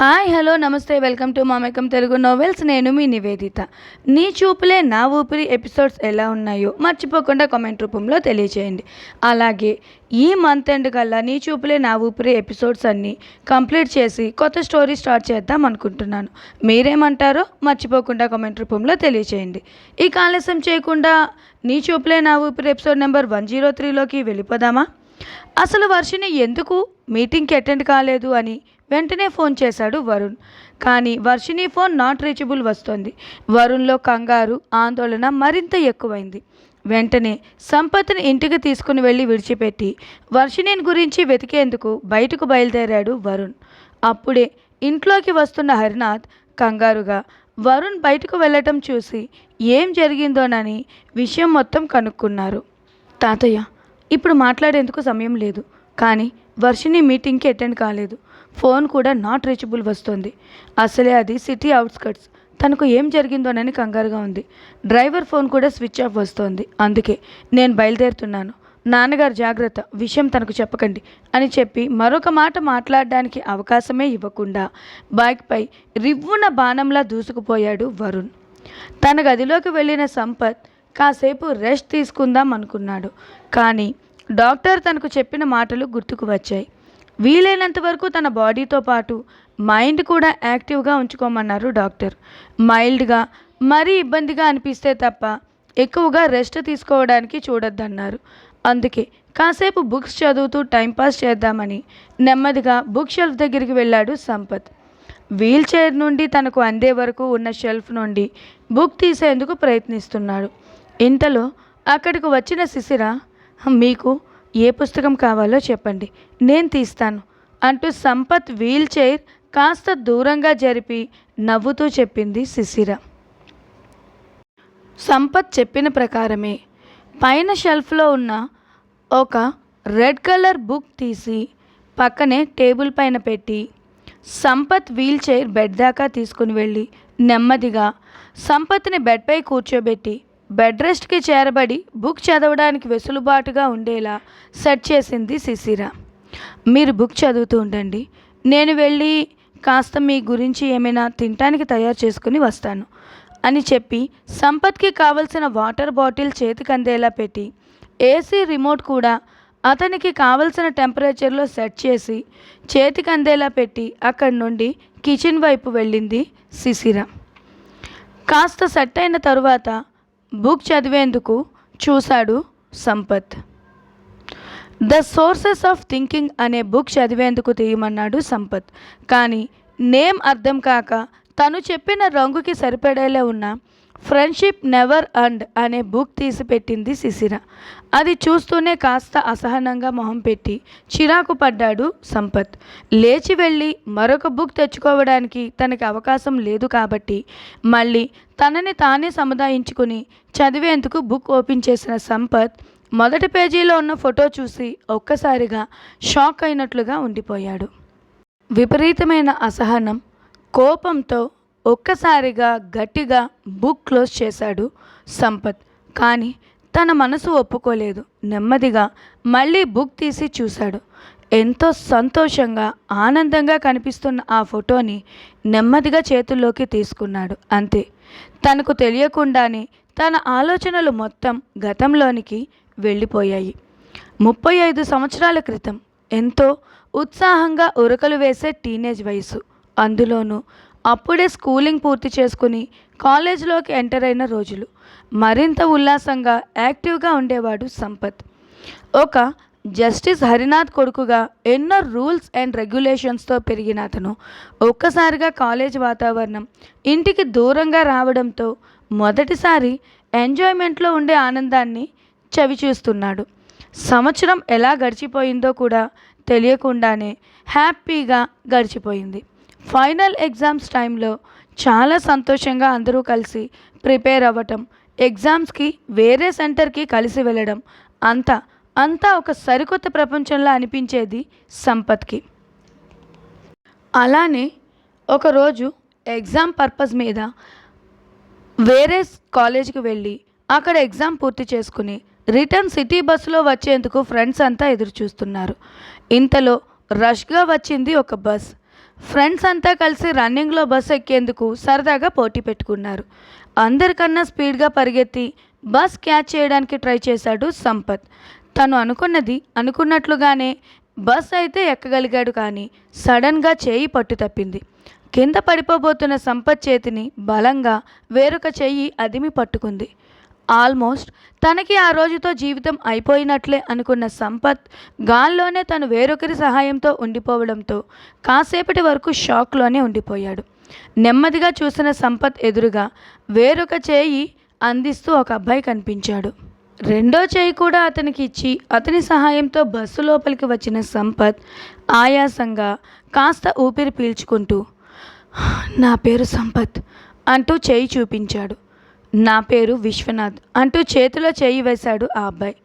Hi hello నమస్తే welcome to మామేకం Telugu novels. నేను మీ నివేదిత. నీ చూపులే నా ఊపిరి ఎపిసోడ్స్ ఎలా ఉన్నాయో మర్చిపోకుండా కామెంట్ రూపంలో తెలియచేయండి. అలాగే ఈ మంత్ ఎండ్ కల్లా నీ చూపులే నా ఊపిరి ఎపిసోడ్స్ అన్నీ కంప్లీట్ చేసి కొత్త స్టోరీ స్టార్ట్ చేద్దాం అనుకుంటున్నాను. మీరేమంటారో మర్చిపోకుండా కామెంట్ రూపంలో తెలియచేయండి. ఈ ఆలస్యం చేయకుండా నీ చూపులే నా ఊపిరి ఎపిసోడ్ నెంబర్ వన్ జీరో త్రీలోకి వెళ్ళిపోదామా? అసలు వర్షిని ఎందుకు మీటింగ్కి అటెండ్ కాలేదు అని వెంటనే ఫోన్ చేశాడు వరుణ్. కానీ వర్షిని ఫోన్ నాట్ రీచబుల్ వస్తోంది. వరుణ్లో కంగారు ఆందోళన మరింత ఎక్కువైంది. వెంటనే సంపత్ని ఇంటికి తీసుకుని వెళ్ళి విడిచిపెట్టి వర్షిణిని గురించి వెతికేందుకు బయటకు బయలుదేరాడు వరుణ్. అప్పుడే ఇంట్లోకి వస్తున్న హరినాథ్ కంగారుగా వరుణ్ బయటకు వెళ్ళటం చూసి ఏం జరిగిందోనని విషయం మొత్తం కనుక్కున్నారు. తాతయ్య ఇప్పుడు మాట్లాడేందుకు సమయం లేదు. కానీ వర్షిని మీటింగ్కి అటెండ్ కాలేదు. ఫోన్ కూడా నాట్ రీచబుల్ వస్తుంది. అసలే అది సిటీ అవుట్స్కట్స్. తనకు ఏం జరిగిందోనని కంగారుగా ఉంది. డ్రైవర్ ఫోన్ కూడా స్విచ్ ఆఫ్ వస్తోంది. అందుకే నేను బయలుదేరుతున్నాను. నాన్నగారు జాగ్రత్త విషయం తనకు చెప్పకండి అని చెప్పి మరొక మాట మాట్లాడడానికి అవకాశమే ఇవ్వకుండా బైక్పై రివ్వున బాణంలా దూసుకుపోయాడు వరుణ్. తన గదిలోకి వెళ్ళిన సంపత్ కాసేపు రెస్ట్ తీసుకుందాం అనుకున్నాడు. కానీ డాక్టర్ తనకు చెప్పిన మాటలు గుర్తుకు వచ్చాయి. వీలైనంత వరకు తన బాడీతో పాటు మైండ్ కూడా యాక్టివ్గా ఉంచుకోమన్నారు డాక్టర్. మైల్డ్గా మరీ ఇబ్బందిగా అనిపిస్తే తప్ప ఎక్కువగా రెస్ట్ తీసుకోవడానికి చూడొద్దన్నారు. అందుకే కాసేపు బుక్స్ చదువుతూ టైంపాస్ చేద్దామని నెమ్మదిగా బుక్ షెల్ఫ్ దగ్గరికి వెళ్ళాడు సంపత్. వీల్ చైర్ నుండి తనకు అందే వరకు ఉన్న షెల్ఫ్ నుండి బుక్ తీసేందుకు ప్రయత్నిస్తున్నాడు. ఇంతలో అక్కడికి వచ్చిన శిశిర మీకు ఏ పుస్తకం కావాలో చెప్పండి. నేను తీస్తాను. అంటూ సంపత్ వీల్ చైర్ కాస్త దూరంగా జరిపి నవ్వుతూ చెప్పింది శిశిర సంపత్ చెప్పిన ప్రకారమే పైన షెల్ఫ్లో ఉన్న ఒక రెడ్ కలర్ బుక్ తీసి పక్కనే టేబుల్ పైన పెట్టి సంపత్ వీల్ చైర్ బెడ్ దాకా తీసుకుని వెళ్ళి నెమ్మదిగా సంపత్ని బెడ్పై కూర్చోబెట్టి బెడ్ రెస్ట్కి చేరబడి బుక్ చదవడానికి వెసులుబాటుగా ఉండేలా సెట్ చేసింది శిశిర మీరు బుక్ చదువుతూ ఉండండి. నేను వెళ్ళి కాస్త మీ గురించి ఏమైనా తినటానికి తయారు చేసుకుని వస్తాను అని చెప్పి సంపత్కి కావలసిన వాటర్ బాటిల్ చేతికి అందేలా పెట్టి ఏసీ రిమోట్ కూడా అతనికి కావలసిన టెంపరేచర్లో సెట్ చేసి చేతికి అందేలా పెట్టి అక్కడి నుండి కిచెన్ వైపు వెళ్ళింది శిశిర కాస్త సెట్ అయిన తరువాత బుక్ చదివేందుకు చూశాడు Sampath. The sources of thinking అనే బుక్ చదివేందుకు తీయమన్నాడు సంపత్. కానీ నేమ్ అర్థం కాక తను చెప్పిన రంగుకి సరిపడేలా ఉన్న ఫ్రెండ్షిప్ నెవర్ అండ్ అనే బుక్ తీసి పెట్టింది శిశిర అది చూస్తూనే కాస్త అసహనంగా మొహం పెట్టి చిరాకు పడ్డాడు సంపత్. లేచి వెళ్ళి మరొక బుక్ తెచ్చుకోవడానికి తనకి అవకాశం లేదు కాబట్టి మళ్ళీ తనని తానే సముదాయించుకుని చదివేందుకు బుక్ ఓపెన్ చేసిన సంపత్ మొదటి పేజీలో ఉన్న ఫోటో చూసి ఒక్కసారిగా షాక్ అయినట్లుగా ఉండిపోయాడు. విపరీతమైన అసహనం కోపంతో ఒక్కసారిగా గట్టిగా బుక్ క్లోజ్ చేశాడు సంపత్. కానీ తన మనసు ఒప్పుకోలేదు. నెమ్మదిగా మళ్ళీ బుక్ తీసి చూశాడు. ఎంతో సంతోషంగా ఆనందంగా కనిపిస్తున్న ఆ ఫోటోని నెమ్మదిగా చేతుల్లోకి తీసుకున్నాడు. అంతే. తనకు తెలియకుండానే తన ఆలోచనలు మొత్తం గతంలోనికి వెళ్ళిపోయాయి. ముప్పై ఐదు సంవత్సరాల క్రితం ఎంతో ఉత్సాహంగా ఉరకలు వేసే టీనేజ్ వయసు. అందులోనూ అప్పుడే స్కూలింగ్ పూర్తి చేసుకుని కాలేజీలోకి ఎంటర్ అయిన రోజులు. మరింత ఉల్లాసంగా యాక్టివ్గా ఉండేవాడు సంపత్. ఒక జస్టిస్ హరినాథ్ కొడుకుగా ఎన్నో రూల్స్ అండ్ రెగ్యులేషన్స్తో పెరిగిన అతను ఒక్కసారిగా కాలేజ్ వాతావరణం ఇంటికి దూరంగా రావడంతో మొదటిసారి ఎంజాయ్మెంట్లో ఉండే ఆనందాన్ని చవిచూస్తున్నాడు సంవత్సరం ఎలా గడిచిపోయిందో కూడా తెలియకుండానే హ్యాపీగా గడిచిపోయింది. ఫైనల్ ఎగ్జామ్స్ టైంలో చాలా సంతోషంగా అందరూ కలిసి ప్రిపేర్ అవ్వటం ఎగ్జామ్స్కి వేరే సెంటర్కి కలిసి వెళ్ళడం అంతా అంతా ఒక సరికొత్త ప్రపంచంలా అనిపించేది సంపత్కి. అలానే ఒకరోజు ఎగ్జామ్ పర్పస్ మీద వేరే కాలేజీకి వెళ్ళి అక్కడ ఎగ్జామ్ పూర్తి చేసుకుని రిటర్న్ సిటీ బస్సులో వచ్చేందుకు ఫ్రెండ్స్ అంతా ఎదురు చూస్తున్నారు ఇంతలో రష్గా వచ్చింది ఒక బస్. ఫ్రెండ్స్ అంతా కలిసి రన్నింగ్లో బస్సు ఎక్కేందుకు సరదాగా పోటీ పెట్టుకున్నారు. అందరికన్నా స్పీడ్గా పరిగెత్తి బస్ క్యాచ్ చేయడానికి ట్రై చేశాడు సంపత్. తను అనుకున్నది అనుకున్నట్లుగానే బస్ అయితే ఎక్కగలిగాడు కానీ సడన్గా చేయి పట్టు తప్పింది. కింద పడిపోబోతున్న సంపత్ చేతిని బలంగా వేరొక చెయ్యి అదిమి పట్టుకుంది. ఆల్మోస్ట్ తనకి ఆ రోజుతో జీవితం అయిపోయినట్లే అనుకున్న సంపత్ గాల్లోనే తను వేరొకరి సహాయంతో ఉండిపోవడంతో కాసేపటి వరకు షాక్లోనే ఉండిపోయాడు. నెమ్మదిగా చూసిన సంపత్ ఎదురుగా వేరొక చేయి అందిస్తూ ఒక అబ్బాయి కనిపించాడు. రెండో చేయి కూడా అతనికి ఇచ్చి అతని సహాయంతో బస్సు లోపలికి వచ్చిన సంపత్ ఆయాసంగా కాస్త ఊపిరి పీల్చుకుంటూ నా పేరు సంపత్ అంటూ చేయి చూపించాడు. నా పేరు విశ్వనాథ్ అంటూ చేతిలో చేయి వేశాడు ఆ అబ్బాయి.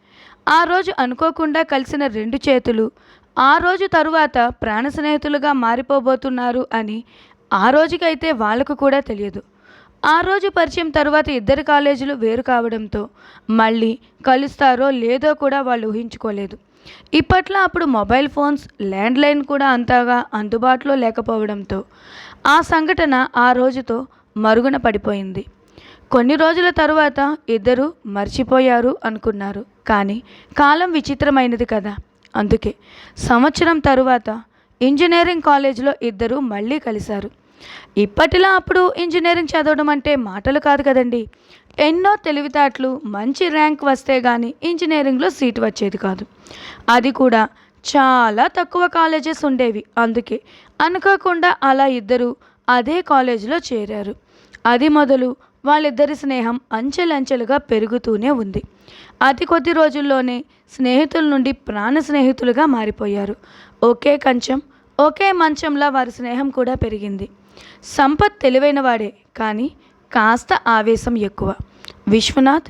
ఆ రోజు అనుకోకుండా కలిసిన రెండు చేతులు ఆ రోజు తరువాత ప్రాణ స్నేహితులుగా మారిపోబోతున్నారు అని ఆ రోజుకైతే వాళ్ళకు కూడా తెలియదు. ఆ రోజు పరిచయం తర్వాత ఇద్దరు కాలేజీలు వేరు కావడంతో మళ్ళీ కలుస్తారో లేదో కూడా వాళ్ళు ఊహించుకోలేదు. ఇప్పట్లో అప్పుడు మొబైల్ ఫోన్స్ ల్యాండ్లైన్ కూడా అంతగా అందుబాటులో లేకపోవడంతో ఆ సంఘటన ఆ రోజుతో మరుగున పడిపోయింది. కొన్ని రోజుల తరువాత ఇద్దరు మర్చిపోయారు అనుకున్నారు. కానీ కాలం విచిత్రమైనది కదా. అందుకే సంవత్సరం తరువాత ఇంజనీరింగ్ కాలేజీలో ఇద్దరు మళ్ళీ కలిశారు. ఇప్పటిలా అప్పుడు ఇంజనీరింగ్ చదవడం అంటే మాటలు కాదు కదండి. ఎన్నో తెలివితేటలు మంచి ర్యాంక్ వస్తే కానీ ఇంజనీరింగ్లో సీట్ వచ్చేది కాదు. అది కూడా చాలా తక్కువ కాలేజెస్ ఉండేవి. అందుకే అనుకోకుండా అలా ఇద్దరు అదే కాలేజీలో చేరారు. అది మొదలు వాళ్ళిద్దరి స్నేహం అంచెలంచెలుగా పెరుగుతూనే ఉంది. అతి కొద్ది రోజుల్లోనే స్నేహితుల నుండి ప్రాణ స్నేహితులుగా మారిపోయారు. ఒకే కంచం ఒకే మంచంలా వారి స్నేహం కూడా పెరిగింది. సంపత్ తెలివైనవాడే కానీ కాస్త ఆవేశం ఎక్కువ. విశ్వనాథ్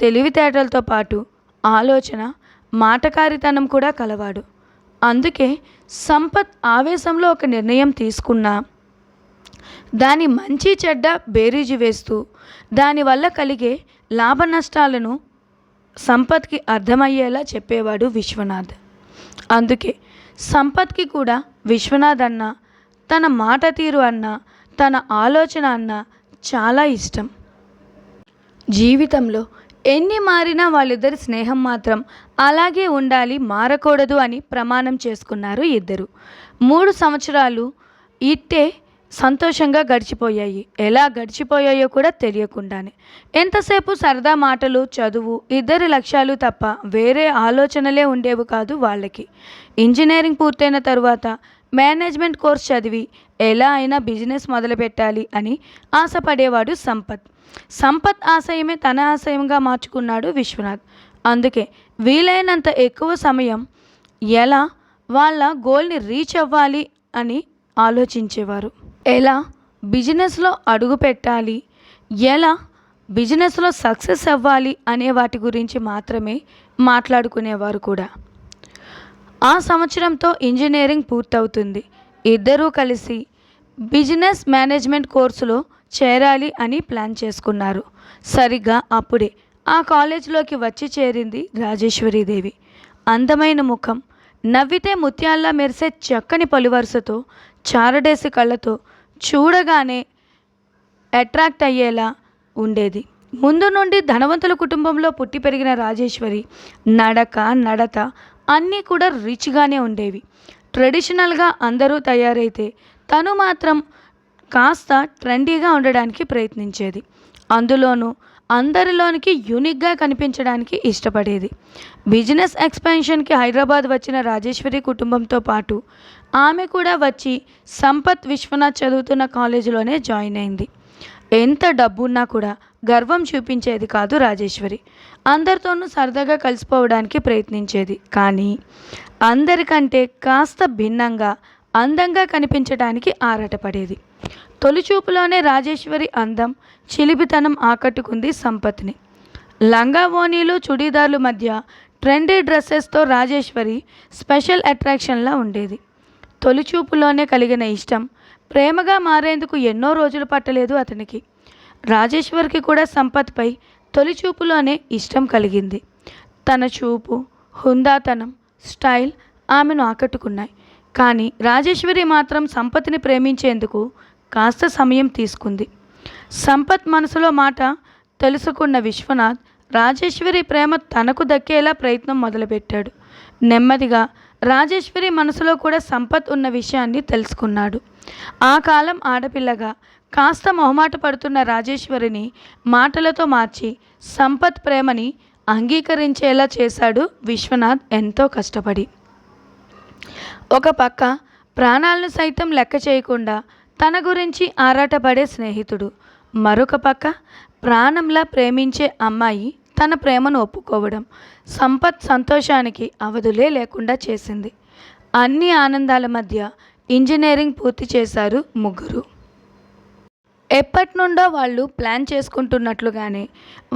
తెలివితేటలతో పాటు ఆలోచన మాటకారితనం కూడా కలవాడు. అందుకే సంపత్ ఆవేశంలో ఒక నిర్ణయం తీసుకున్నా దాని మంచి చెడ్డ బేరీజు వేస్తూ దానివల్ల కలిగే లాభ నష్టాలను సంపత్కి అర్థమయ్యేలా చెప్పేవాడు విశ్వనాథ్. అందుకే సంపత్కి కూడా విశ్వనాథ్ అన్న తన మాట తీరు అన్న తన ఆలోచన అన్న చాలా ఇష్టం. జీవితంలో ఎన్ని మారినా వాళ్ళిద్దరి స్నేహం మాత్రం అలాగే ఉండాలి మారకూడదు అని ప్రమాణం చేసుకున్నారు ఇద్దరు. మూడు సంవత్సరాలు ఇట్టే సంతోషంగా గడిచిపోయాయి. ఎలా గడిచిపోయాయో కూడా తెలియకుండానే. ఎంతసేపు సరదా మాటలు చదువు ఇద్దరి లక్ష్యాలు తప్ప వేరే ఆలోచనలే ఉండేవి కాదు వాళ్ళకి. ఇంజనీరింగ్ పూర్తయిన తరువాత మేనేజ్మెంట్ కోర్స్ చదివి ఎలా అయినా బిజినెస్ మొదలుపెట్టాలి అని ఆశపడేవాడు సంపత్. సంపత్ ఆశయమే తన ఆశయంగా మార్చుకున్నాడు విశ్వనాథ్. అందుకే వీలైనంత ఎక్కువ సమయం ఎలా వాళ్ళ గోల్ని రీచ్ అవ్వాలి అని ఆలోచించేవారు. ఎలా బిజినెస్లో అడుగు పెట్టాలి? ఎలా బిజినెస్లో సక్సెస్ అవ్వాలి అనే వాటి గురించి మాత్రమే మాట్లాడుకునేవారు కూడా. ఆ సంవత్సరంతో ఇంజనీరింగ్ పూర్తవుతుంది. ఇద్దరూ కలిసి బిజినెస్ మేనేజ్మెంట్ కోర్సులో చేరాలి అని ప్లాన్ చేసుకున్నారు. సరిగ్గా అప్పుడే ఆ కాలేజీలోకి వచ్చి చేరింది రాజేశ్వరీదేవి. అందమైన ముఖం నవ్వితే ముత్యాల్లా మెరిసే చక్కని పలువరుసతో చారడేసి కళ్ళతో చూడగానే అట్రాక్ట్ అయ్యేలా ఉండేది. ముందు నుండి ధనవంతుల కుటుంబంలో పుట్టి పెరిగిన రాజేశ్వరి నడక నడత అన్నీ కూడా రిచ్గానే ఉండేవి. ట్రెడిషనల్గా అందరూ తయారైతే తను మాత్రం కాస్త ట్రెండీగా ఉండడానికి ప్రయత్నించేది. అందులోనూ అందరిలోనికి యూనిక్గా కనిపించడానికి ఇష్టపడేది. బిజినెస్ ఎక్స్పాన్షన్కి హైదరాబాద్ వచ్చిన రాజేశ్వరి కుటుంబంతో పాటు ఆమె కూడా వచ్చి సంపత్ విశ్వనాథ్ చదువుతున్న కాలేజీలోనే జాయిన్ అయింది. ఎంత డబ్బున్నా కూడా గర్వం చూపించేది కాదు రాజేశ్వరి. అందరితోనూ సరదాగా కలిసిపోవడానికి ప్రయత్నించేది. కానీ అందరికంటే కాస్త భిన్నంగా అందంగా కనిపించడానికి ఆరాటపడేది తొలిచూపులోనే రాజేశ్వరి అందం చిలిపితనం ఆకట్టుకుంది సంపత్ని. లంగావోనీలు చుడీదార్లు మధ్య ట్రెండీ డ్రెస్సెస్తో రాజేశ్వరి స్పెషల్ అట్రాక్షన్లా ఉండేది. తొలిచూపులోనే కలిగిన ఇష్టం. ప్రేమగా మారేందుకు ఎన్నో రోజులు పట్టలేదు అతనికి. రాజేశ్వర్కి కూడా సంపత్పై తొలిచూపులోనే ఇష్టం కలిగింది. తన చూపు హుందాతనం స్టైల్ ఆమెను ఆకట్టుకున్నాయి. కానీ రాజేశ్వరి మాత్రం సంపత్ని ప్రేమించేందుకు కాస్త సమయం తీసుకుంది. సంపత్ మనసులో మాట తెలుసుకున్న విశ్వనాథ్ రాజేశ్వరి ప్రేమ తనకు దక్కేలా ప్రయత్నం మొదలుపెట్టాడు. నెమ్మదిగా రాజేశ్వరి మనసులో కూడా సంపత్ ఉన్న విషయాన్ని తెలుసుకున్నాడు. ఆ కాలం ఆడపిల్లగా కాస్త మొహమాట పడుతున్న రాజేశ్వరిని మాటలతో మార్చి సంపత్ ప్రేమని అంగీకరించేలా చేశాడు విశ్వనాథ్ ఎంతో కష్టపడి. ఒక పక్క ప్రాణాలను సైతం లెక్క చేయకుండా తన గురించి ఆరాటపడే స్నేహితుడు. మరొక పక్క ప్రాణంలా ప్రేమించే అమ్మాయి తన ప్రేమను ఒప్పుకోవడం సంపత్ సంతోషానికి అవధులే లేకుండా చేసింది. అన్ని ఆనందాల మధ్య ఇంజనీరింగ్ పూర్తి చేశారు ముగ్గురు. ఎప్పటి నుండో వాళ్ళు ప్లాన్ చేసుకుంటున్నట్లుగానే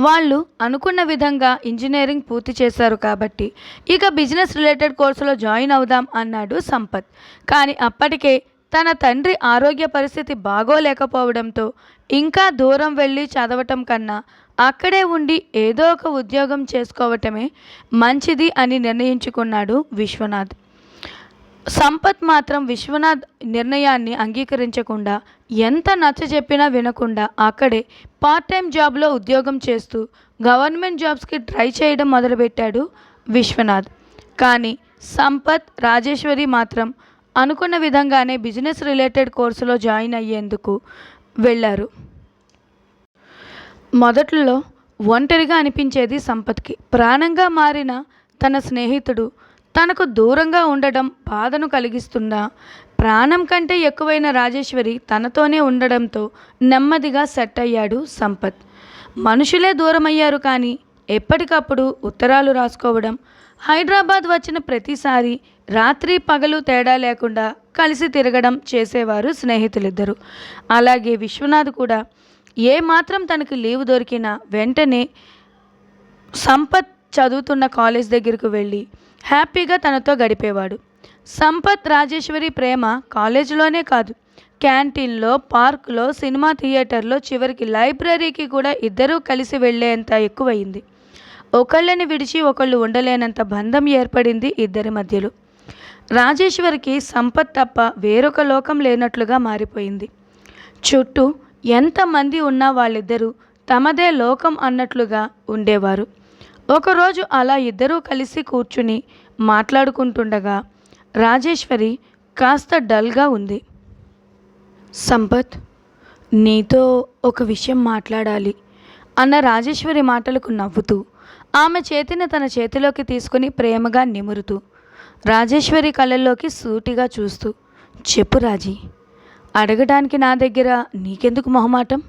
వాళ్ళు అనుకున్న విధంగా ఇంజనీరింగ్ పూర్తి చేశారు కాబట్టి ఇక బిజినెస్ రిలేటెడ్ కోర్సులో జాయిన్ అవుదాం అన్నాడు సంపత్. కానీ అప్పటికే తన తండ్రి ఆరోగ్య పరిస్థితి బాగోలేకపోవడంతో ఇంకా దూరం వెళ్ళి చదవటం కన్నా అక్కడే ఉండి ఏదో ఒక ఉద్యోగం చేసుకోవటమే మంచిది అని నిర్ణయించుకున్నాడు విశ్వనాథ్. సంపత్ మాత్రం విశ్వనాథ్ నిర్ణయాన్ని అంగీకరించకుండా ఎంత నచ్చ చెప్పినా వినకుండా అక్కడే పార్ట్ టైం జాబ్లో ఉద్యోగం చేస్తూ గవర్నమెంట్ జాబ్స్కి ట్రై చేయడం మొదలుపెట్టాడు విశ్వనాథ్. కానీ సంపత్ రాజేశ్వరి మాత్రం అనుకున్న విధంగానే బిజినెస్ రిలేటెడ్ కోర్సులో జాయిన్ అయ్యేందుకు వెళ్ళారు. మొదట్లో ఒంటరిగా అనిపించేది సంపత్కి. ప్రాణంగా మారిన తన స్నేహితుడు తనకు దూరంగా ఉండడం బాధను కలిగిస్తున్నా. ప్రాణం కంటే ఎక్కువైన రాజేశ్వరి తనతోనే ఉండడంతో నెమ్మదిగా సెట్ అయ్యాడు సంపత్. మనుషులే దూరమయ్యారు కానీ ఎప్పటికప్పుడు ఉత్తరాలు రాసుకోవడం హైదరాబాద్ వచ్చిన ప్రతిసారి రాత్రి పగలు తేడా లేకుండా కలిసి తిరగడం చేసేవారు స్నేహితులిద్దరు. అలాగే విశ్వనాథ్ కూడా ఏ మాత్రం తనకు లీవ్ దొరికినా వెంటనే సంపత్ చదువుతున్న కాలేజ్ దగ్గరకు వెళ్ళి హ్యాపీగా తనతో గడిపేవాడు. సంపత్ రాజేశ్వరి ప్రేమ కాలేజీలోనే కాదు క్యాంటీన్లో పార్కులో సినిమా థియేటర్లో చివరికి లైబ్రరీకి కూడా ఇద్దరూ కలిసి వెళ్ళేంత ఎక్కువయింది. ఒకళ్ళని విడిచి ఒకళ్ళు ఉండలేనంత బంధం ఏర్పడింది ఇద్దరి మధ్యలో. రాజేశ్వరికి సంపత్ తప్ప వేరొక లోకం లేనట్లుగా మారిపోయింది. చుట్టూ ఎంతమంది ఉన్నా వాళ్ళిద్దరూ తమదే లోకం అన్నట్లుగా ఉండేవారు. ఒకరోజు అలా ఇద్దరూ కలిసి కూర్చుని మాట్లాడుకుంటుండగా రాజేశ్వరి కాస్త డల్గా ఉంది. సంపత్ నీతో ఒక విషయం మాట్లాడాలి అన్న రాజేశ్వరి మాటలకు నవ్వుతూ ఆమె చేతిని తన చేతిలోకి తీసుకుని ప్రేమగా నిమురుతూ రాజేశ్వరి కళ్ళల్లోకి సూటిగా చూస్తూ చెప్పు రాజీ అడగడానికి నా దగ్గర నీకెందుకు మొహమాటం?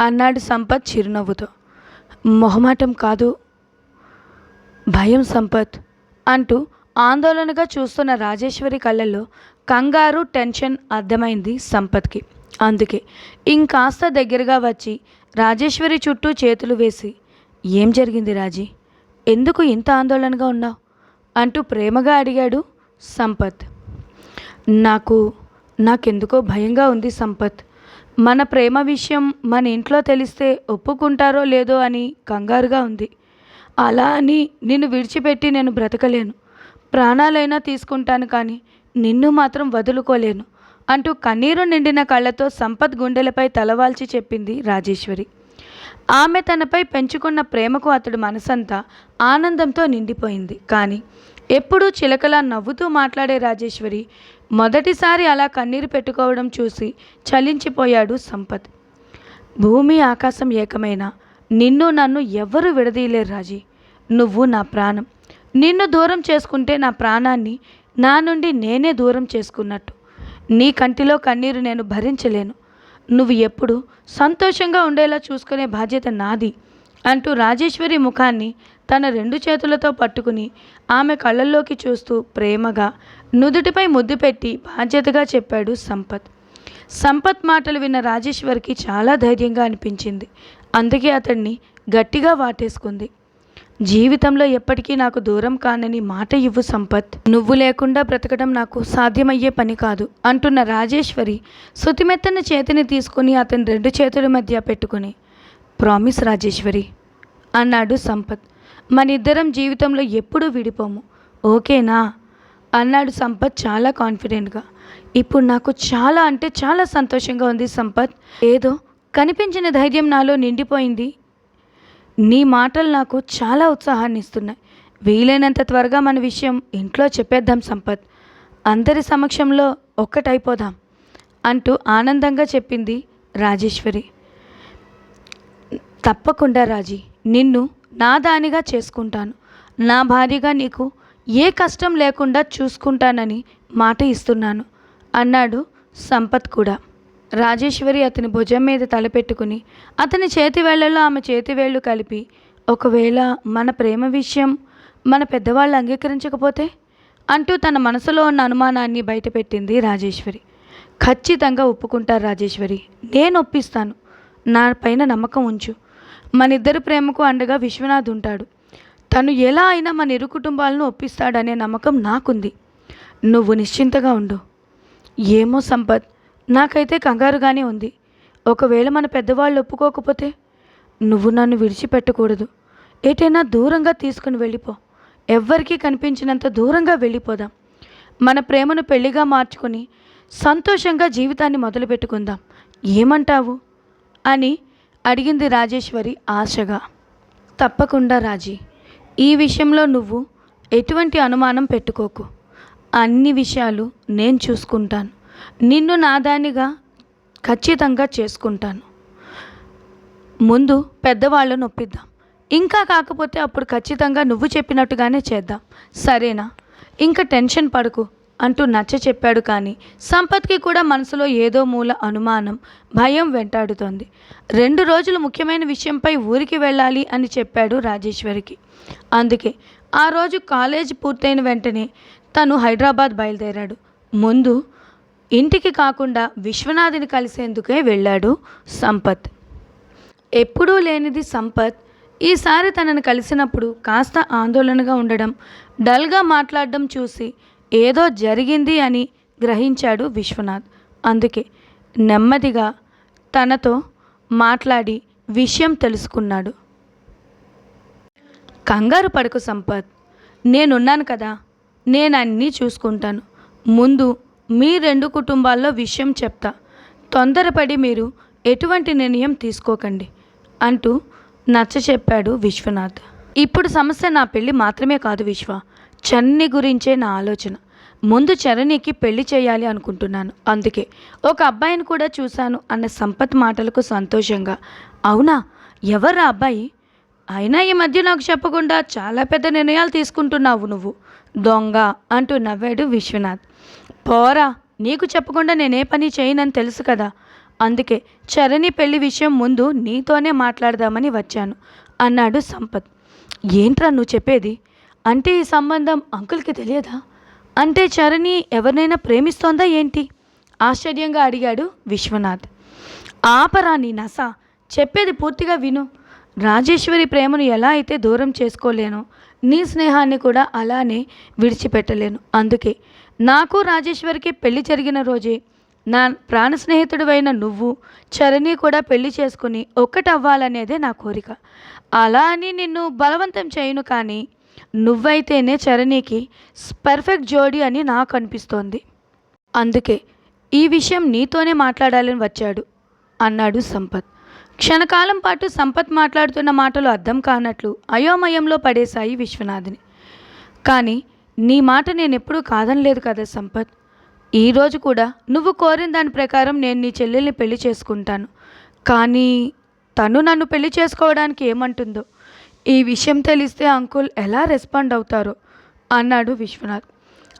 అన్నాడు సంపత్ చిరునవ్వుతో. మొహమాటం కాదు భయం సంపత్ అంటూ ఆందోళనగా చూస్తున్న రాజేశ్వరి కళ్ళల్లో కంగారు టెన్షన్ అర్థమైంది సంపత్కి. అందుకే ఇంకాస్త దగ్గరగా వచ్చి రాజేశ్వరి చుట్టూ చేతులు వేసి ఏం జరిగింది రాజీ? ఎందుకు ఇంత ఆందోళనగా ఉన్నావు? అంటూ ప్రేమగా అడిగాడు సంపత్. నాకు నాకెందుకో భయంగా ఉంది సంపత్. మన ప్రేమ విషయం మన ఇంట్లో తెలిస్తే ఒప్పుకుంటారో లేదో అని కంగారుగా ఉంది. అలా అని నిన్ను విడిచిపెట్టి నేను బ్రతకలేను. ప్రాణాలైనా తీసుకుంటాను కానీ నిన్ను మాత్రం వదులుకోలేను అంటూ కన్నీరు నిండిన కళ్ళతో సంపత్ గుండెలపై తలవాల్చి చెప్పింది రాజేశ్వరి. ఆమె తనపై పెంచుకున్న ప్రేమకు అతడు మనసంతా ఆనందంతో నిండిపోయింది. కానీ ఎప్పుడూ చిలకలా నవ్వుతూ మాట్లాడే రాజేశ్వరి మొదటిసారి అలా కన్నీరు పెట్టుకోవడం చూసి చలించిపోయాడు సంపత్. భూమి ఆకాశం ఏకమైన. నిన్ను నన్ను ఎవ్వరూ విడదీయలేరు రాజీ. నువ్వు నా ప్రాణం. నిన్ను దూరం చేసుకుంటే నా ప్రాణాన్ని నా నుండి నేనే దూరం చేసుకున్నట్టు. నీ కంటిలో కన్నీరు నేను భరించలేను. నువ్వు ఎప్పుడు సంతోషంగా ఉండేలా చూసుకునే బాధ్యత నాది అంటూ రాజేశ్వరి ముఖాన్ని తన రెండు చేతులతో పట్టుకుని ఆమె కళ్ళల్లోకి చూస్తూ ప్రేమగా నుదుటిపై ముద్దు పెట్టి బాధ్యతగా చెప్పాడు సంపత్. సంపత్ మాటలు విన్న రాజేశ్వరికి చాలా ధైర్యంగా అనిపించింది. అందుకే అతన్ని గట్టిగా వాటేసుకుంది. జీవితంలో ఎప్పటికీ నాకు దూరం కానని మాట ఇవ్వు సంపత్. నువ్వు లేకుండా బ్రతకడం నాకు సాధ్యమయ్యే పని కాదు అంటున్న రాజేశ్వరి సుతిమెత్తన చేతిని తీసుకుని అతని రెండు చేతుల మధ్య పెట్టుకుని ప్రామిస్ రాజేశ్వరి అన్నాడు సంపత్. మనిద్దరం జీవితంలో ఎప్పుడూ విడిపోము. ఓకేనా? అన్నాడు సంపత్ చాలా కాన్ఫిడెంట్గా. ఇప్పుడు నాకు చాలా అంటే చాలా సంతోషంగా ఉంది సంపత్. ఏదో కనిపించిన ధైర్యం నాలో నిండిపోయింది. నీ మాటలు నాకు చాలా ఉత్సాహాన్ని ఇస్తున్నాయి. వీలైనంత త్వరగా మన విషయం ఇంట్లో చెప్పేద్దాం సంపత్. అందరి సమక్షంలో ఒక్కటైపోదాం అంటూ ఆనందంగా చెప్పింది రాజేశ్వరి. తప్పకుండా రాజీ నిన్ను నా దానిగా చేసుకుంటాను. నా భార్యగా నీకు ఏ కష్టం లేకుండా చూసుకుంటానని మాట ఇస్తున్నాను. అన్నాడు సంపత్ కూడా. రాజేశ్వరి అతని భుజం మీద తలపెట్టుకుని అతని చేతి వేళ్ళలో ఆమె చేతి వేళ్ళు కలిపి ఒకవేళ మన ప్రేమ విషయం మన పెద్దవాళ్ళు అంగీకరించకపోతే? అంటూ తన మనసులో ఉన్న అనుమానాన్ని బయటపెట్టింది రాజేశ్వరి. ఖచ్చితంగా ఒప్పుకుంటారు రాజేశ్వరి. నేను ఒప్పిస్తాను. నా పైన నమ్మకం ఉంచు. మన ఇద్దరి ప్రేమకు అండగా విశ్వనాథ్ ఉంటాడు. తను ఎలా అయినా మన ఇరు కుటుంబాలను ఒప్పిస్తాడనే నమ్మకం నాకుంది. నువ్వు నిశ్చింతగా ఉండు. ఏమో సంపత్ నాకైతే కంగారుగానే ఉంది. ఒకవేళ మన పెద్దవాళ్ళు ఒప్పుకోకపోతే నువ్వు నన్ను విడిచిపెట్టకూడదు. ఏటైనా దూరంగా తీసుకుని వెళ్ళిపో. ఎవ్వరికీ కనిపించినంత దూరంగా వెళ్ళిపోదాం. మన ప్రేమను పెళ్ళిగా మార్చుకొని సంతోషంగా జీవితాన్ని మొదలుపెట్టుకుందాం. ఏమంటావు? అని అడిగింది రాజేశ్వరి ఆశగా. తప్పకుండా రాజీ ఈ విషయంలో నువ్వు ఎటువంటి అనుమానం పెట్టుకోకు. అన్ని విషయాలు నేను చూసుకుంటాను. నిన్ను నాదానిగా ఖచ్చితంగా చేసుకుంటాను. ముందు పెద్దవాళ్ళను ఒప్పిద్దాం. ఇంకా కాకపోతే అప్పుడు ఖచ్చితంగా నువ్వు చెప్పినట్టుగానే చేద్దాం. సరేనా? ఇంకా టెన్షన్ పడకు. అంటూ నచ్చ చెప్పాడు కానీ సంపత్కి కూడా మనసులో ఏదో మూల అనుమానం భయం వెంటాడుతోంది. రెండు రోజులు ముఖ్యమైన విషయంపై ఊరికి వెళ్ళాలి అని చెప్పాడు రాజేశ్వరికి. అందుకే ఆ రోజు కాలేజ్ పూర్తయిన వెంటనే తను హైదరాబాద్ బయలుదేరాడు. ముందు ఇంటికి కాకుండా విశ్వనాథిని కలిసేందుకే వెళ్ళాడు సంపత్. ఎప్పుడూ లేనిది సంపత్. ఈసారి తనను కలిసినప్పుడు కాస్త ఆందోళనగా ఉండడం డల్గా మాట్లాడడం చూసి ఏదో జరిగింది అని గ్రహించాడు విశ్వనాథ్. అందుకే నెమ్మదిగా తనతో మాట్లాడి విషయం తెలుసుకున్నాడు. కంగారు పడకు సంపత్. నేనున్నాను కదా. నేను అన్నీ చూసుకుంటాను. ముందు మీ రెండు కుటుంబాల్లో విషయం చెప్తా. తొందరపడి మీరు ఎటువంటి నిర్ణయం తీసుకోకండి అంటూ నచ్చ చెప్పాడు విశ్వనాథ్. ఇప్పుడు సమస్య నా పెళ్ళి మాత్రమే కాదు విశ్వ. చన్ని గురించే నా ఆలోచన. ముందు చరణికి పెళ్ళి చేయాలి అనుకుంటున్నాను. అందుకే ఒక అబ్బాయిని కూడా చూశాను అన్న సంపత్ మాటలకు సంతోషంగా. అవునా? ఎవరా అబ్బాయి? అయినా ఈ మధ్య నాకు చెప్పకుండా చాలా పెద్ద నిర్ణయాలు తీసుకుంటున్నావు నువ్వు. దొంగ అంటూ నవ్వాడు విశ్వనాథ్. పోరా నీకు చెప్పకుండా నేనే పని చేయనని తెలుసు కదా. అందుకే చరణి పెళ్ళి విషయం ముందు నీతోనే మాట్లాడదామని వచ్చాను అన్నాడు సంపత్. ఏంట్రా నువ్వు చెప్పేది? అంటే ఈ సంబంధం అంకుల్కి తెలియదా? అంటే చరణి ఎవరినైనా ప్రేమిస్తోందా ఏంటి? ఆశ్చర్యంగా అడిగాడు విశ్వనాథ్. ఆపరా నీ నస చెప్పేది పూర్తిగా విను. రాజేశ్వరి ప్రేమను ఎలా అయితే దూరం చేసుకోలేనో నీ స్నేహాన్ని కూడా అలానే విడిచిపెట్టలేను. అందుకే నాకు రాజేశ్వరికి పెళ్ళి జరిగిన రోజే నా ప్రాణ స్నేహితుడివైన నువ్వు చరణి కూడా పెళ్ళి చేసుకుని ఒక్కటవ్వాలనేదే నా కోరిక. అలా అని నిన్ను బలవంతం చేయను కానీ నువ్వైతేనే చరణికి పర్ఫెక్ట్ జోడీ అని నాకు అనిపిస్తోంది. అందుకే ఈ విషయం నీతోనే మాట్లాడాలని వచ్చాడు అన్నాడు సంపత్. క్షణకాలం పాటు సంపత్ మాట్లాడుతున్న మాటలు అర్థం కానట్లు అయోమయంలో పడేశాయి విశ్వనాథ్ని. కానీ నీ మాట నేను ఎప్పుడూ కాదనలేదు కదా సంపత్. ఈరోజు కూడా నువ్వు కోరిన దాని ప్రకారం నేను నీ చెల్లెల్ని పెళ్ళి చేసుకుంటాను. కానీ తను నన్ను పెళ్ళి చేసుకోవడానికి ఏమంటుందో ఈ విషయం తెలిస్తే అంకుల్ ఎలా రెస్పాండ్ అవుతారు అన్నాడు విశ్వనాథ్.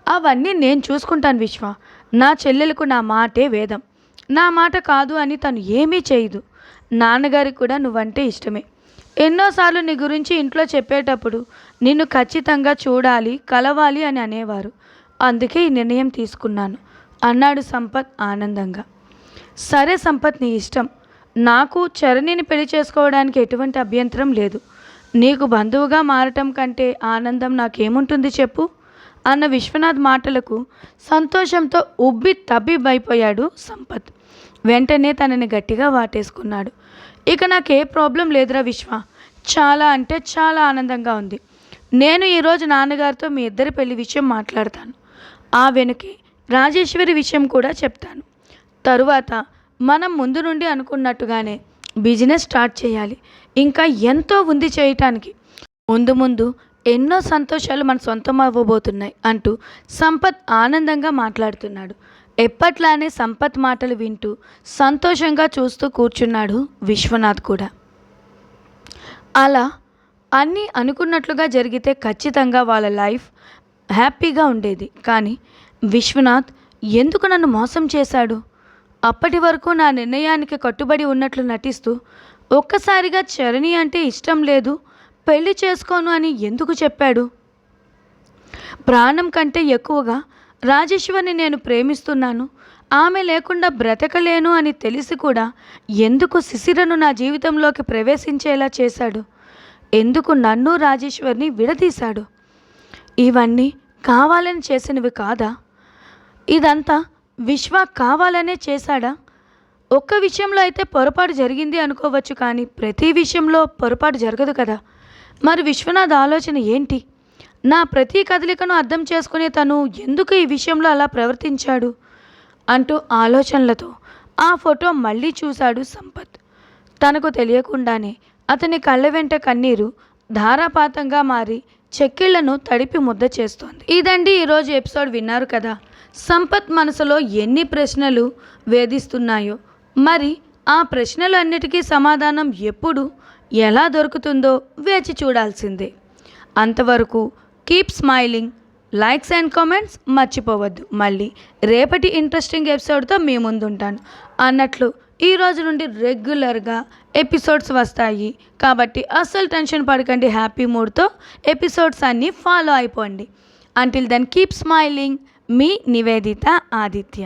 అవన్నీ నేను చూసుకుంటాను విశ్వ. నా చెల్లెలకు నా మాటే వేదం. నా మాట కాదు అని తను ఏమీ చేయదు. నాన్నగారికి కూడా నువ్వంటే ఇష్టమే. ఎన్నోసార్లు నీ గురించి ఇంట్లో చెప్పేటప్పుడు నిన్ను ఖచ్చితంగా చూడాలి కలవాలి అని అనేవారు. అందుకే ఈ నిర్ణయం తీసుకున్నాను అన్నాడు సంపత్ ఆనందంగా. సరే సంపత్ నీ ఇష్టం. నాకు చరణిని పెళ్ళి చేసుకోవడానికి ఎటువంటి అభ్యంతరం లేదు. నీకు బంధువుగా మారటం కంటే ఆనందం నాకేముంటుంది చెప్పు? అన్న విశ్వనాథ్ మాటలకు సంతోషంతో ఉబ్బి తబ్బిబ్బైపోయాడు సంపత్. వెంటనే తనని గట్టిగా వాటేసుకున్నాడు. ఇక నాకు ఏ ప్రాబ్లం లేదురా విశ్వ. చాలా అంటే చాలా ఆనందంగా ఉంది. నేను ఈరోజు నాన్నగారితో మీ ఇద్దరి పెళ్ళి విషయం మాట్లాడతాను. ఆ వెనుకే రాజేశ్వరి విషయం కూడా చెప్తాను. తరువాత మనం ముందు నుండి అనుకున్నట్టుగానే బిజినెస్ స్టార్ట్ చేయాలి. ఇంకా ఎంతో ఉంది చేయటానికి. ముందు ముందు ఎన్నో సంతోషాలు మన సొంతం అవ్వబోతున్నాయి అంటూ సంపత్ ఆనందంగా మాట్లాడుతున్నాడు. ఎప్పట్లానే సంపత్ మాటలు వింటూ సంతోషంగా చూస్తూ కూర్చున్నాడు విశ్వనాథ్ కూడా. అలా అన్నీ అనుకున్నట్లుగా జరిగితే ఖచ్చితంగా వాళ్ళ లైఫ్ హ్యాపీగా ఉండేది. కానీ విశ్వనాథ్ ఎందుకు నన్ను మోసం చేశాడు? అప్పటి వరకు నా నిర్ణయానికి కట్టుబడి ఉన్నట్లు నటిస్తూ ఒక్కసారిగా చరణి అంటే ఇష్టం లేదు పెళ్ళి చేసుకోను అని ఎందుకు చెప్పాడు? ప్రాణం కంటే ఎక్కువగా రాజేశ్వరిని నేను ప్రేమిస్తున్నాను ఆమె లేకుండా బ్రతకలేను అని తెలిసి కూడా ఎందుకు శిశిరను నా జీవితంలోకి ప్రవేశించేలా చేశాడు? ఎందుకు నన్ను రాజేశ్వరిని విడదీశాడు? ఇవన్నీ కావాలని చేసినవి కాదా? ఇదంతా విశ్వ కావాలనే చేశాడా? ఒక్క విషయంలో అయితే పొరపాటు జరిగింది అనుకోవచ్చు కానీ ప్రతి విషయంలో పొరపాటు జరగదు కదా. మరి విశ్వనాథ్ ఆలోచన ఏంటి? నా ప్రతి కదలికను అర్థం చేసుకునే తను ఎందుకు ఈ విషయంలో అలా ప్రవర్తించాడు? అంటూ ఆలోచనలతో ఆ ఫోటో మళ్ళీ చూశాడు సంపత్. తనకు తెలియకుండానే అతని కళ్ళ వెంట కన్నీరు ధారాపాతంగా మారి చెక్కిళ్ళను తడిపి ముద్ద చేస్తోంది. ఇదండి ఈరోజు ఎపిసోడ్ విన్నారు కదా. సంపత్ మనసులో ఎన్ని ప్రశ్నలు వేధిస్తున్నాయో మరి ఆ ప్రశ్నలన్నిటికీ సమాధానం ఎప్పుడు ఎలా దొరుకుతుందో వేచి చూడాల్సిందే. అంతవరకు keep smiling likes and comments మర్చిపోవద్దు. మళ్ళీ రేపటి ఇంట్రెస్టింగ్ ఎపిసోడ్తో మీ ముందుంటాను. అన్నట్లు ఈ రోజు నుండి రెగ్యులర్గా ఎపిసోడ్స్ వస్తాయి. కాబట్టి అస్సలు టెన్షన్ పడకండి హ్యాపీ మూడ్తో ఎపిసోడ్స్ అన్నీ ఫాలో అయిపోండి. అంటిల్ దెన్ కీప్ స్మైలింగ్ మీ నివేదిత ఆదిత్య.